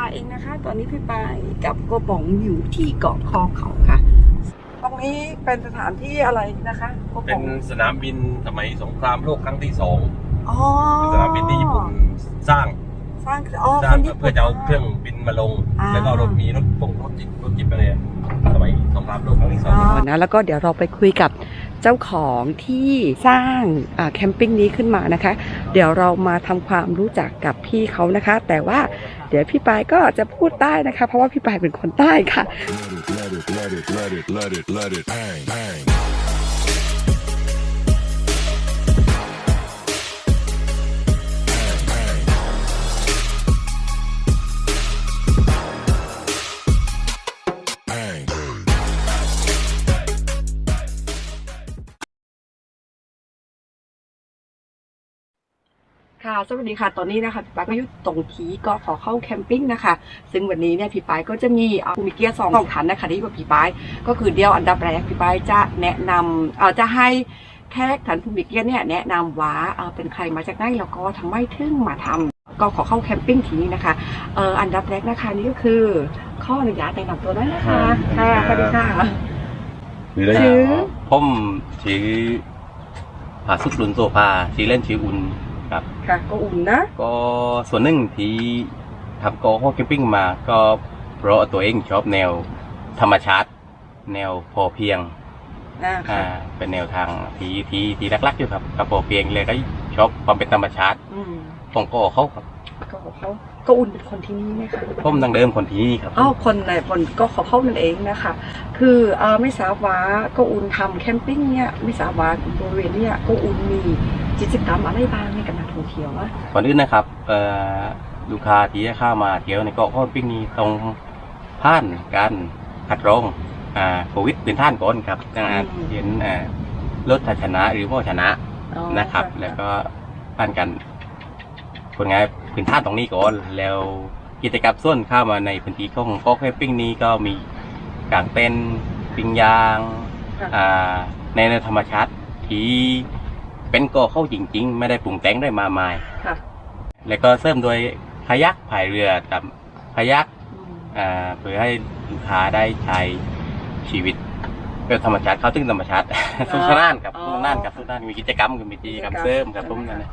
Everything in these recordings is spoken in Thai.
ปายเองนะคะ ตอนนี้พี่ปายกับโกป๋องอยู่ที่เกาะคอเขาค่ะ ตรงนี้เป็นสถานที่อะไรนะคะโกเป็ป๋อนงสนามบินสมัยสงครามโลกครั้งที่สองอ๋อเป็นสนามบินที่ญี่ปุ่นสร้างสร้างอ๋อสร้างคนญี่ปุ่น เพื่อจะเอาเครื่องบินมาลง อ่า แล้วก็รถมีรถปงรถจิบรถจิบอะไรอะสมัยสงครามโลกครั้งที่สองนะแล้วก็เดี๋ยวเราไปคุยกับ เจ้าของที่สร้างแคมปิ้งนี้ขึ้นมานะคะ เดี๋ยวเรามาทำความรู้จักกับพี่เขานะคะ แต่ว่าเดี๋ยวพี่ปายก็จะพูดใต้นะคะ เพราะว่าพี่ปายเป็นคนใต้ค่ะ ค่ะ สวัสดีค่ะ ตอนนี้นะคะพี่ปายก็อยู่ตรงทีก็ขอเข้าแคมปิ้งนะคะ ซึ่งวันนี้เนี่ยพี่ปายก็จะมีอ่าภูมิเกียร์สองสองขันนะคะที่กับพี่ปายก็คือเดียวอันดับแรกพี่ปายจะแนะนำเอ่อจะให้แขกฐานภูมิเกียร์เนี่ยแนะนำว่าเอ่อเป็นใครมาจากไหนแล้วก็ทำไมถึงมาทำก็ขอเข้าแคมปิ้งทีนี้นะคะเอ่ออันดับแรกนะคะนี่ก็คือข้ออนุญาตแนะนำตัวด้วยนะคะ ค่ะสวัสดีค่ะมีอะไรชื่อผมชื่อผาสุดลุนโซภาชื่อเล่นชื่ออุ่น ครับ ค่ะ ก็อุ่นนะ ก็ส่วนหนึ่งที่ทำกอฮอแคมปิ้งมาก็เพราะตัวเองชอบแนวธรรมชาติ แนวพอเพียงอ่าอ่าค่ะ เป็นแนวทางที่ที่ที่รักๆอยู่ครับกับพอเพียงเลยก็ชอบความเป็นธรรมชาติอืมผมก็เขาครับ ก็ขอเขาก็อุ่นเป็นคนที่นี่ไหมคะผมดังเดิมคนที่นี่ครับ อ้าวคนในคนก็ขอเข้านั่นเองนะคะ คือเอ่อไม่ทราบว่าก็อุ่นทำแคมปิ้งเนี่ยไม่ทราบว่าบริเวณเนี่ยก็อุ่นมีกิจกรรมอะไรบ้างให้กับนักท่องเที่ยวอะก่อนอื่นนะครับเอ่อลูกค้าที่จะเข้ามาเที่ยวในเกาะฮอแคมปิ้งนี้ต้องผ่านการคัดกรองอ่าโควิดเป็นท่านก่อนครับดังนั้นเห็นอ่ารถถ้าชนะหรือว่าชนะอ๋อนะครับ แล้วก็ผ่านกัน คนงานพื้นท่านตรงนี้ก่อนแล้วกิจกรรมส่วนเข้ามาในพื้นที่ของเกาะแคมปิ้งนี้ก็มีกางเต็นท์ปิ้งยางค่ะอ่าในในธรรมชาติที่เป็นเกาะเข้าจริง ๆ ไม่ได้ปรุงแต่งได้มากมายค่ะแล้วก็เสริมโดยคายักพายเรือกับคายักอืมอ่าเพื่อให้ลูกค้าได้ใช้ชีวิตแบบธรรมชาติเข้าถึงธรรมชาติสุขสนานกับสุขสนานกับสุขสนานมีกิจกรรมกับมีกิจกรรมเสริมกับผมนั่นแหละ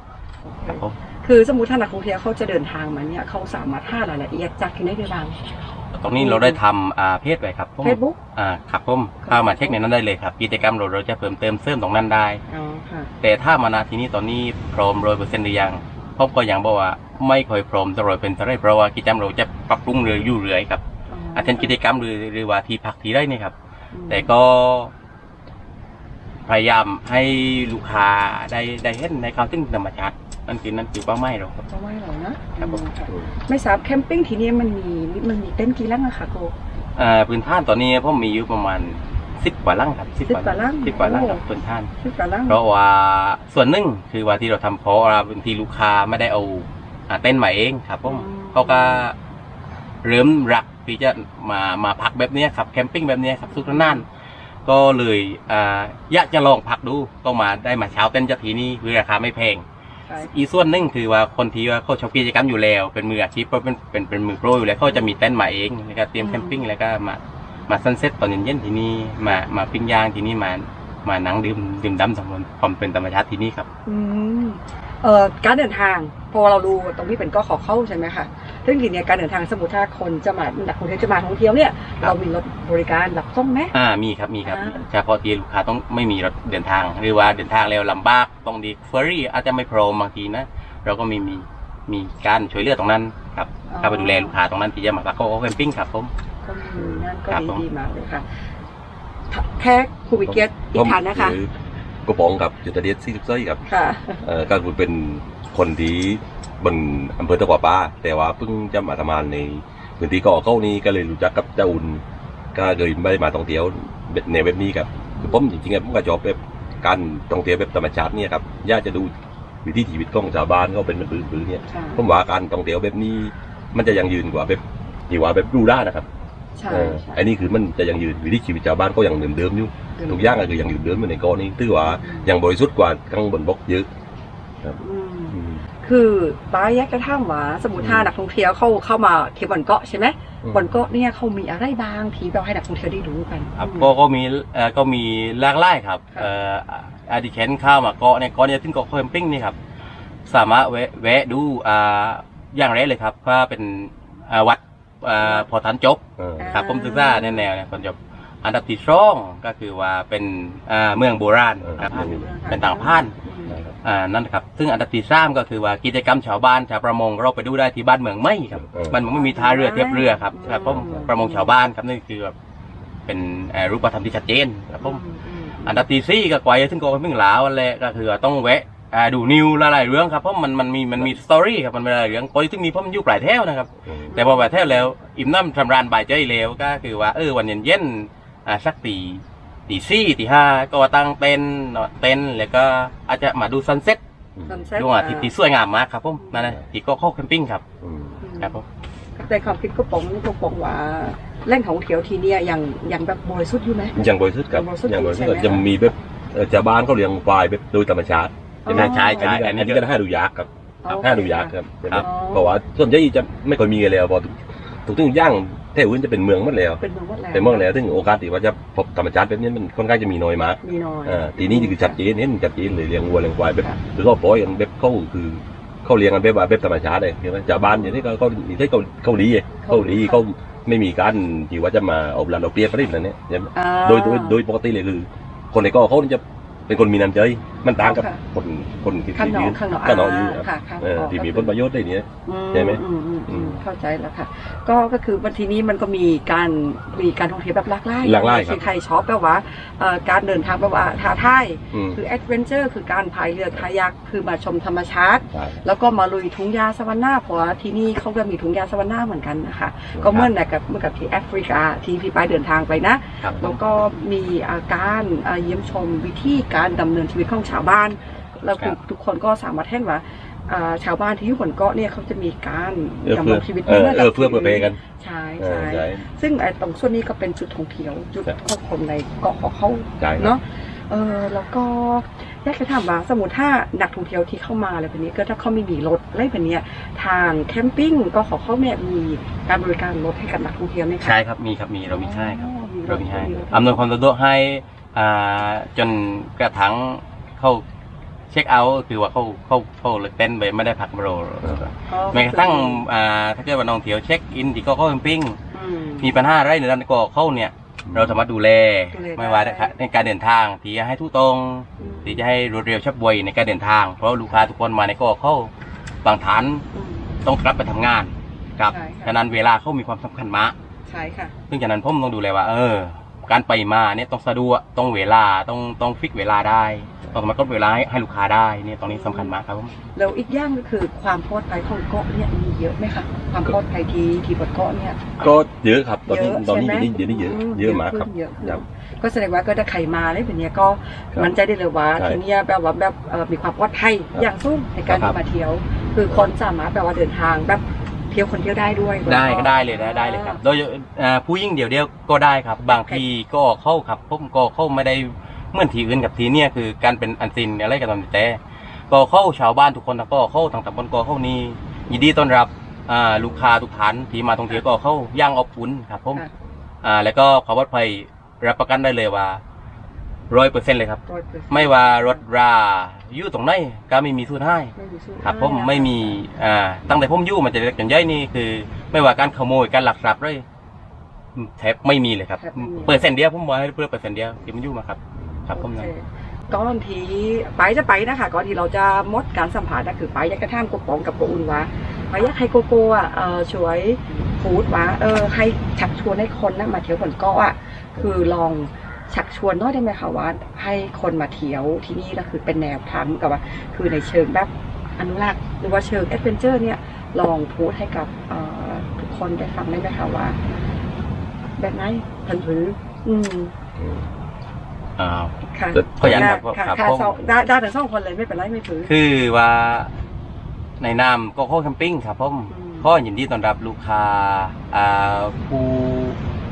ครับผมคือสมมติถ้านักท่องเที่ยวเขาจะเดินทางมาเนี่ยเขาสามารถท่ารายละเอียดจากที่ไหนได้บ้าง ตรงนี้เราได้ทำอ่าเพจไว้ครับผมเฟซบุ๊กอ่าครับผมเข้ามาเช็คในนั้นได้เลยครับ กิจกรรมเราเราจะเพิ่มเติมเสริมตรงนั้นได้ อ๋อค่ะ แต่ถ้ามานาทีนี้ตอนนี้พร้อมร้อยเปอร์เซ็นต์หรือยังผมก็ยังบอกว่าไม่ค่อยพร้อมจะร้อยเป็นเท่าไรเพราะว่ากิจกรรมเราจะปรับปรุงเรื่อยอยู่เรื่อยครับอาจจะกิจกรรมหรือหรือว่าที่พักที่ได้นี่ครับ แต่ก็ พยายามให้ลูกค้าได้ได้เห็นในความถึงธรรมชาตินั่นคือนั่นคือเป้าหมายเราครับจะไหว้เหรอนะครับผม อืมค่ะไม่ทราบแคมปิ้งที่นี่มันมีมันมีเต็นท์กี่หลังอะคะโกอ่าพื้นท่านตอนนี้ผมมีอยู่ประมาณสิบกว่าลังครับสิบ10กว่าลังสิบกว่าลังครับโอ้พื้นท่านที่กว่าหลังเพราะว่าส่วนหนึ่งคือว่าที่เราทำเพราะว่าบางทีลูกค้าไม่ได้เอาอ่าเต้นท์มาเองครับผมเขาก็เริ่มรักที่จะมามาพักแบบเนี้ยครับแคมปิ้งแบบเนี้ยครับสุขนาน ก็เลยอ่าอยากจะลองพักดูก็มาได้มาเช้าเต้นท์จากที่นี่คือราคาไม่แพงใช่อีกส่วนหนึ่งคือว่าคนที่ว่าเขาชอบกิจกรรมอยู่แล้ว เป็นมืออาชีพเพราะเป็นเป็นเป็นมือโปรอยู่แล้วเขาจะมีเต้นท์มาเองแล้วก็เตรียมแคมปิ้งแล้วก็มามาซันเซ็ตตอนเย็นๆที่นี่มามาปิ้งย่างที่นี่มา มานั่งดื่มดื่มด่ำสำรวจความเป็นธรรมชาติที่นี่ครับ อืมเอ่อการเดินทางพอเราดูตรงนี้เป็นก็ขอเข้าใช่ไหมคะซึ่งทีเนี้ยการเดินทางสมมติถ้าคนจะมานักท่องเที่ยวจะมาท่องเที่ยวเนี่ยครับเรามีรถบริการรับส่งไหม อ่ามีครับมีครับอ่า เฉพาะที่ลูกค้าต้องไม่มีรถเดินทาง หรือว่าเดินทางแล้วลำบากต้องดีเฟอร์รี่อาจจะไม่พร้อมบางทีนะ เราก็มีมีมีการช่วยเหลือตรงนั้นครับเข้าไปดูแลลูกค้าตรงนั้นที่จะมาพักก็แคมปิ้งครับผม ก็มีนั่นก็ครับดีผมดีมากเลยค่ะ แค่ครูวิเกียรติอีกท่านนะคะก็ปองกับจุดเดียดสี่สิบสี่ครับค่ะเอ่อก็คือเป็นคนที่บนอำเภอตะกัวป่าแต่ว่าเพิ่งจะมาทำงานในพื้นที่เกาะเข้านี้ก็เลยรู้จักกับเจ้าอุ่นก็เลยไม่ได้มาท่องเที่ยวในแบบนี้ครับคือผมจริงๆผมก็ชอบแบบการท่องเที่ยวแบบธรรมชาติเนี่ยครับอยากจะดูวิถีชีวิตของชาวบ้านก็เป็นแบบพื้นๆเนี่ยใช่ผมว่าการท่องเที่ยวแบบนี้ มันจะยังยืนกว่าแบบที่ว่าแบบดูได้นะครับ ใช่เออใช่ อันนี้คือมันจะยังยืนวิถีชีวิตชาวบ้านก็ยังเหมือนเดิมอยู่ทุกอย่างก็คือยังอยู่เดิมอยู่ในเกาะนี้ถือว่ายังบริสุทธิ์กว่าข้างบนบกเยอะอืมอืมคือป้าแยกกระทั่งว่าสมมติถ้านักท่องเที่ยวเข้าเข้ามาเที่ยวบนเกาะใช่ไหมอืมบนเกาะเนี่ยเขามีอะไรบ้างที่เราให้นักท่องเที่ยวได้รู้กันครับก็ก็มีเอ่อก็มีหลากหลายครับครับเอ่ออาดิเคนข้าวมาเกาะเนี่ยเกาะเนี่ยที่เกาะแคมปิ้งนี่ครับสามารถแวะแวะดูอ่าอย่างแรกเลยครับว่าเป็นอ่าวัด อ่าพอทันจบเออ ครับผมศึกษาแนวแนวเนี่ยพอจบอันดับที่สองก็คือว่าเป็นอ่าเมืองโบราณครับเออ เป็นต่างพันธุ์อ่านั่นครับ ซึ่งอันดับที่สามก็คือว่ากิจกรรมชาวบ้านชาวประมงเราไปดูได้ที่บ้านเมืองไม่ครับเออ บ้านเมืองไม่มีท่าเรือเทียบเรือครับครับผมประมงชาวบ้านครับนี่คือแบบเป็นเอ่อรูปธรรมที่ชัดเจนครับผมอันดับที่สี่ก็ไกวซึ่งก็เป็นหลาวนั่นแหละก็คือว่าต้องแวะ อ่าดูนิวหลายๆเรื่องครับเพราะมันมันมีมันมีสตอรี่ครับมันเป็นหลายเรื่องก็ซึ่งมีเพ่อมันอยู่ปลายแถวนะครับอืมแต่พอปลายแถวแล้ว อิ่มน้ำทำรานบ่ายใจแล้วก็คือว่าเออวันเย็นๆอ่าสักตีตีสี่ตีห้าก็ว่าตั้งเต็นท์นอนเต็นท์แล้วก็อาจจะมาดูซันเซ็ตดวงอาทิตย์ที่สวยงามมากครับผมนั่นนะที่ก็เข้าแคมปิ้งครับอืมครับผมในความคิดก็ปองก็ปองว่าแหล่งท่องเที่ยวที่เนี่ยยังยังแบบบริสุทธิ์อยู่ไหมอย่างบริสุทธิ์ครับบริสุทธิ์อย่างบริสุทธิ์ใช่ไหมจะมีแบบเอ่อชาวบ้านเขาเลี้ยงควายแบบโดยธรรมชาติ อ๋อไหมใช่ใช่อันนี้ก็อันนี้ก็ให้ดูยากครับอ๋อให้ดูยากครับใช่ไหมครับเพราะว่าส่วนใหญ่จะไม่ค่อยมีกันแล้วพอถูกทุกอย่างแถวอื่นจะเป็นเมืองหมดแล้วเป็นเมืองวัดแล้วเป็นเมืองแล้วซึ่งโอกาสที่ว่าจะพบธรรมชาติแบบนี้มันค่อนข้างจะมีน้อยมาก มีน้อย อ่าทีนี้คือชัดเจนเห็นชัดเจนเลยเลี้ยงวัวเลี้ยงควายแบบครับคือเขาปล่อยกันแบบเขาคือเขาเลี้ยงกันแบบว่าแบบธรรมชาติเลยใช่ไหมชาวบ้านอย่างนี้เขาเขาที่เขาเขาดีเขาดีเขาไม่มีการที่ว่าจะมาเอาเวลาเราเปรียบอะไรแบบนี้ใช่ไหมอ่าโดยโดยโดยปกติเลยคือ คนในเก็เขาจะเป็นคนมีน้ำใจมันต่างกับค่ะคนคนที่ข้างนอกยืนข้างนอกข้างนอกยืนอ่าค่ะข้างนอกเออที่มีผลประโยชน์ได้เนี่ยอืใช่ไหมอือืมอือืมมเข้าใจแล้วค่ะ ก็ก็คือวันทีนี้มันก็มีการมีการท่องเที่ยวแบบหลากหลายหลากหลายครับที่ไทยชอบแบบว่าเอ่อการเดินทางแบบว่าท้าทายอืมคือแอดเวนเจอร์คือการพายเรือคายักคือมาชมธรรมชาติใช่แล้วก็มาลุยทุ่งหญ้าสวรรค์เพราะว่าที่นี่เขาก็มีทุ่งหญ้าสวรรค์เหมือนกันนะคะก็เหมื่อนกับเหมื่อนกับที่แอฟริกาที่พี่ป้ายเดินทางไปนะครับแล้วก็มีอาการอ่าเยี่ยมชมวิธีการดำเนินชีวิตของชาวบ้าน แล้วทุกทุกคนก็สามารถเห็นว่าอ่าชาวบ้านที่อยู่บนเกาะเนี่ยเขาจะมีการเออดำเพื่รอ งชีวิตเออหมืเออเพื่อเพื่อเพกันใช่เออใช่ ใช่ ซึ่งไอ้ตรงส่วนนี้ก็เป็นจุดท่องเที่ยวจุดใช่ของคนในเกาะของเขาใช่ครับ เนาะเออแล้วก็อยากจะถามว่าสมมติถ้านักท่องเที่ยวที่เข้ามาอะไรแบบนี้ก็ถ้าเขาไม่มีรถอะไรแบบเนี้ยทางแคมปิ้งก็ขอเขาเนี่ยมีการบริการรถให้กับนักท่องเที่ยวไหมคะใช่ครับมีครับมีเรามีให้ครับ อ๋อมีเรามีให้รถอำนวยความสะดวกให้อ่าจนกระทั่ง เข้าเช็คเอาท์คือว่าเขาเขาเขาเลิกเต้นไปไม่ได้พักโรอ๋อแม้กระทั่งอ่าถ้าเกิดว่าน้องเที่ยวเช็คอินที่ก็เข้าแคมปิ้งอืมมีปัญหาอะไรในนั้นก็เข้าเนี่ย เราสามารถดูแลดูแลได้ไม่ว่าในการเดินทางที่จะให้ทุกตรงอืมที่จะให้รวดเร็วชับไวในการเดินทาง เพราะลูกค้าทุกคนมาในก็เข้าบางฐานอืมต้องกลับไปทำงานครับใช่ค่ะ ฉะนั้นเวลาเขามีความสำคัญมาก ใช่ค่ะ ซึ่งฉะนั้นผมต้องดูแลว่า เออ การไปมาเนี่ยต้องสะดวกต้องเวลาต้องต้องฟิกเวลาได้ ต้องสามารถกดเวลาให้ให้ลูกค้าได้เนี่ยตรงนี้สำคัญมากครับผมแล้วอีกอย่างก็คือความปลอดภัยของเกาะเนี่ยมีเยอะไหมคะความปลอดภัยที่ที่บนเกาะเนี่ย ก็เยอะครับตอนนี้เยอะตอนนี้ใช่ไหม เดี๋ยวนี้เดี๋ยวนี้เยอะเยอะมากครับเยอะขึ้นครับ ก็แสดงว่าก็ถ้าใครมาอะไรแบบเนี้ยก็ครับมันใจได้เลยว่าใช่ที่เนี่ยแบบว่าแบบเอ่อมีความปลอดภัยครับอย่างสูงในการครับ มาเที่ยว คือคนสามารถแบบว่าเดินทางแบบเที่ยวคนเที่ยวได้ด้วยได้ก็ได้เลยนะได้เลยครับโดยเอ่อผู้ยิ่งเดียวเดียวก็ได้ครับ บางทีก็เข้าครับผมก็เข้าไม่ได้ เหมื่อนที่อื่นกับที่เนี่ยคือการเป็นอันซินอะไรกันตามแต่ ก็เข้าชาวบ้านทุกคนก็เข้าทางตำบลก็เข้านี่ยินดีต้อนรับอ่าลูกค้าทุกท่านที่มาท่องเที่ยวก็เข้าย่างอบอุ่นครับผมค่ะอ่าแล้วก็ความปลอดภัยรับประกันได้เลยว่าร้อยเปอร์เซ็นต์เลยครับร้อยเปอร์เซ็นต์ไม่ว่ารถราอยู่ตรงไหนก็ไม่มีทุนให้ ไม่มีสู้ครับผมด้นะไม่มีอ่าตั้งแต่ผมอยู่มันจะเล็กกันย่อยนี่คือ ไม่ว่าการขโมยการหลักทรัพย์เลยแทบไม่มีเลยครับ แทบไม่มี เปอร์เซ็นต์เดียวผมบอกให้เพื่อเปอร์เซ็นต์เดียวที่มันอยู่มาครับ ครับผมโอนะเคก่อนที่ไปจะไปนะคะก่อนที่เราจะมดการสัมผัสก็คือไปอยากกระทั่งกบปองกับกบอุ่นว่าไปอยากให้โกโก้อะเออช่วยพูดว่าเออให้ชักชวนให้คนนะมาเที่ยวบนเกาะอะคือลองชักชวนหน้อยได้ไหมคะว่าให้คนมาเที่ยวที่นี่ก็คือเป็นแนวทางกับว่า คือในเชิงแบบอนุรักษ์หรือว่าเชิงแอดเวนเจอร์เนี่ยลองพูดให้กับเอ่อทุกคนได้ฟังได้ไหมคะว่า แบบไหนทันหรืออืม อ่า ค่ะแต่ขออนุญาตครับค่ะครับค่ะผม สองได้ได้ทั้งสองคนเลยไม่เป็นไรไม่ถือ คือว่าในนามก็เข้าแคมปิ้งครับผมอืม ก็ยินดีต้อนรับลูกค้าอ่าผู้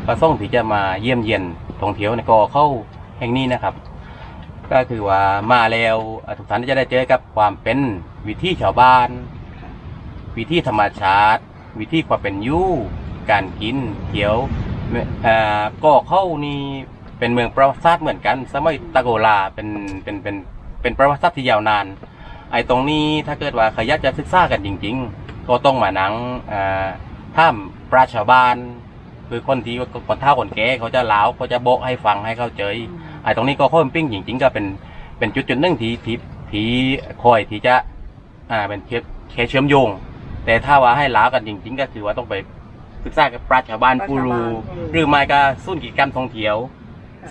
ประสงค์ที่จะมาเยี่ยมเยียนท่องเที่ยวในเกาะเข้าแห่งนี้นะครับ ก็คือว่ามาแล้วอ่าทุกท่านจะได้เจอกับความเป็นวิถีชาวบ้าน วิถีธรรมชาติ วิถีความเป็นอยู่การกินเขียวเอ่อก็เข้านี่ เป็นเมืองประวัติศาสตร์เหมือนกันสมัยตะโกลาเป็นเป็นเป็นเป็นประวัติศาสตร์ที่ยาวนาน ไอ้ตรงนี้ถ้าเกิดว่าใครอยากจะศึกษากันจริง ๆ ก็ต้องมานั่งอ่าถ้ามปราชาวบ้านคือคนที่คนเฒ่าคนแก่เขาจะเล่าเขาจะบอกให้ฟังให้เข้าใจไอ้ตรงนี้ก็ข้อมปิ้งจริง ๆ ก็เป็นเป็นจุดจุดๆหนึ่งที่ที่ที่คอยที่จะอ่าเป็นเคเคเชื่อมโยง แต่ถ้าว่าให้ล้ากันจริง ๆ ก็คือว่าต้องไปศึกษากับปราชญ์ชาวบ้านผู้รู้หรือไม่ก็ศูนย์กิจกรรมท่องเที่ยว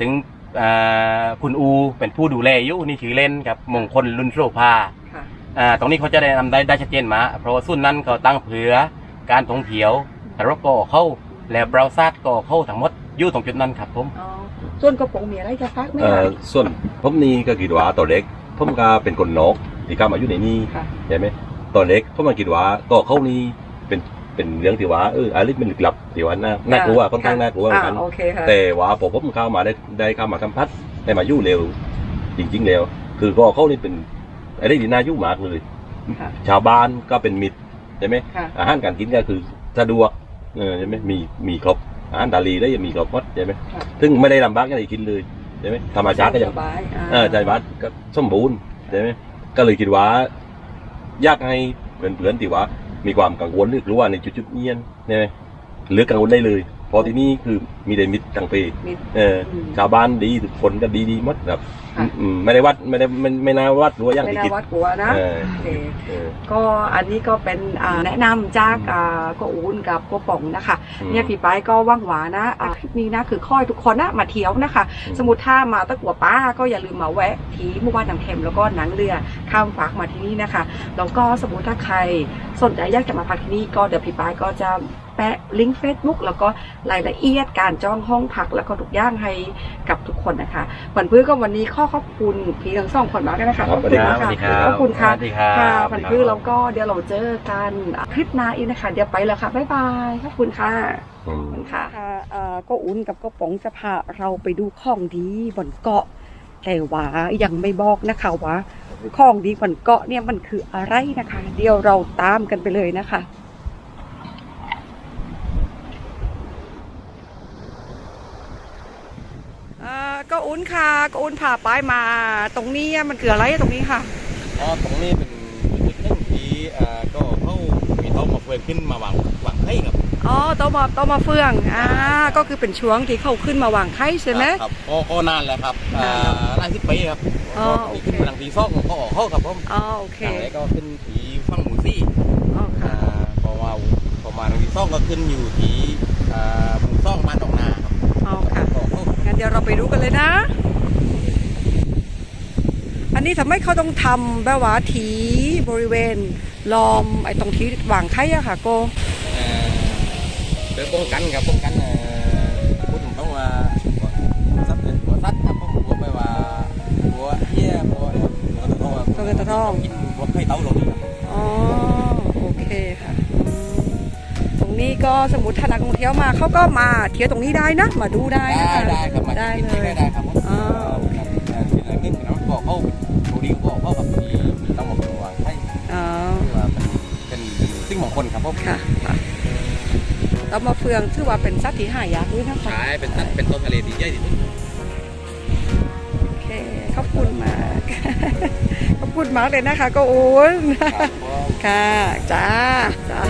ซึ่งอ่าคุณอูเป็นผู้ดูแลอยู่นี่ชื่อเล่นครับมงคลลุนโสภาค่ะอ่าตรงนี้เขาจะได้นำได้ได้ชัดเจนมา เพราะว่าศูนย์นั้นเขาตั้งเผื่อการท่องเที่ยวแต่รถก็เข้าแล้วเบราซาดก็เข้าทั้งหมดอยู่ตรงจุดนั้นครับผม อ๋อส่วนกระโปรงมีอะไรจะฟักไหมเอ่คะ อส่วนผมนี่ก็คิดว่าตัวเล็กผมก็เป็นคนนกที่เข้ามาอยู่ในนี้ค่ะ ใช่ไหมตัวเล็กผมมาคิดว่าก็เข้านี่เป็น เป็นเรื่องที่ว่าเอออะไรเป็นลึกลับที่ว่าน่าน่ากลัวค่อนข้างน่ากลัวเหมือนกันอ่าโอเคค่ะแต่ว่าพอผมเข้ามาได้ได้เข้ามาสัมผัสได้มาอยู่เร็ว จริง ๆ แล้ว คือก็เขานี่เป็นอะไรที่น่ายุ่งมากเลยค่ะชาวบ้านก็เป็นมิตรใช่ไหมค่ะอาหารการกินก็คือสะดวกเออใช่ไหมมีมีครบอาหารดาลีได้ยังมีครบหมดใช่ไหมค่ะซึ่งไม่ได้ลำบากอย่างที่คิดเลยใช่ไหมธรรมชาติก็ยังสบายอ่าเออใจบ้านก็สมบูรณ์ใช่ไหมก็เลยคิดว่าอยากให้เพื่อนๆที่ว่า มีความกังวลหรือกลัวในจุดๆเงี้ยใช่ไหมเลือกกังวลได้เลย เพราะที่นี่คือมีแต่มิตรทั้งปีมิตรเอออืมชาวบ้านดีทุกคนก็ดีดีๆหมดครับค่ะ อืมไม่ได้วัดไม่ได้ไม่ไม่น่าวัดรั้วอย่างไม่ที่น่าคิดวัดกลัวนะเออโอเคเออ ก็อันนี้ก็เป็นอ่าแนะนำจากอ่าก็อูนกับก็ป่องนะคะอืมเนี่ยพี่ไปายก็ว่างหวานะอ่าคลิปนี้นะคือค่อยทุกคนนะมาเที่ยวนะคะ อืม สมมติถ้ามาตะกัวป้าก็อย่าลืมมาแวะที่หมู่บ้านน้ำเค็มแล้วก็หนังเรือข้ามฝากมาที่นี่นะคะแล้วก็สมมติถ้าใครสนใจอยากจะมาพักที่นี่ก็เดี๋ยวพี่ไปายก็จะ แปะลิงก์ Facebook แล้วก็รายละเอียดการจองห้องพักแล้วก็ทุกอย่างให้กับทุกคนนะคะผันพื้ก็วันนี้ข้อขอบคุณพี่ทั้งสองคนมากเลยนะคะครับขอบคุณครัมาบกค่ะขอบคุณค่ะสวัสดีครับค่ะผันพื้แล้วก็เดี๋ยวเราเจอกันคลิปหน้าอีกนะคะเดี๋ยวไปแล้วค่ะบ๊ายบายขอบคุณค่ะอืมค่ะเอ่อก็อุ่นกับก็ป๋องจะพาเราไปดูของดีบนเกาะแต่ว่ายังไม่บอกนะคะว่าของดีบนเกาะเนี่ยมันคืออะไรนะคะ เดี๋ยวเราตามกันไปเลยนะคะ ก็อุ่นค่ะก็อุ่นพาป้ายมา ตรงนี้มันคืออะไรตรงนี้ค่ะอ๋อตรงนี้เป็นจุดหนึ่งที่อ่าก็เขามีเขามาเฟื่องขึ้นมาวางวางไข่ครับอ๋อโตะมาโตะมาเฟืองอ่าก็คือเป็นช่วงที่เขาขึ้นมาวางไข่ใช่ไหมครับก็ก็นานแล้วครับอ่าหลายสิบปีครับอ๋อก็โอเคขึ้นมาทางตีซ่องก็ออกเข้าครับผมอ๋อโอเคทางไหนก็ขึ้นที่ฝั่งหมูซี่อ๋อค่ะอ่าพอมาพอมาทางตีซ่องก็ขึ้นอยู่ที่อ่าหมูซ่องบ้าน งั้นเดี๋ยวเราไปดูกันเลยนะ อันนี้ทำให้เขาต้องทำแบบว่าทีบริเวณล้อมไอ้ตรงที่วางไข่อะค่ะโกเอ่อเพื่อป้องกันครับป้องกันเอ่อพูดถึงต้องว่าสัตว์หัวสัตว์ครับผมกลัวไปว่าหัวเหี้ยหัวหัวตะทองตัวเงินตัวทองกินหัวไข่เต้าลงนี่ครับอ๋อโอเคค่ะอืมตรง นี้ก็สมมติถ้านักท่องเที่ยวมาเขาก็มาเที่ยวตรงนี้ได้นะ มาดูได้ได้นะคะได้ครับมาได้กินเลที่ย ได้ได้ครับผมอ๋อครับแต่ที่ไหนขึ้นนะก็เข้าตัวดีก็เข้ากับมีมีต้องมาระวังให้อ๋อ ที่ว่าเป็นเป็นเป็นสิ่งมงคลครับผมค่ะค่ะแล้วมาเฟืองถือว่าเป็นสัตว์ที่หายากด้วยนะคะใช่เป็นสัตว์เป็นต้นทะเลที่ใหญ่ที่สุด โอเค ขอบคุณมาก ขอบคุณมากเลยนะคะ ก็โอ้นครับผม ค่ะ จ้า จ้า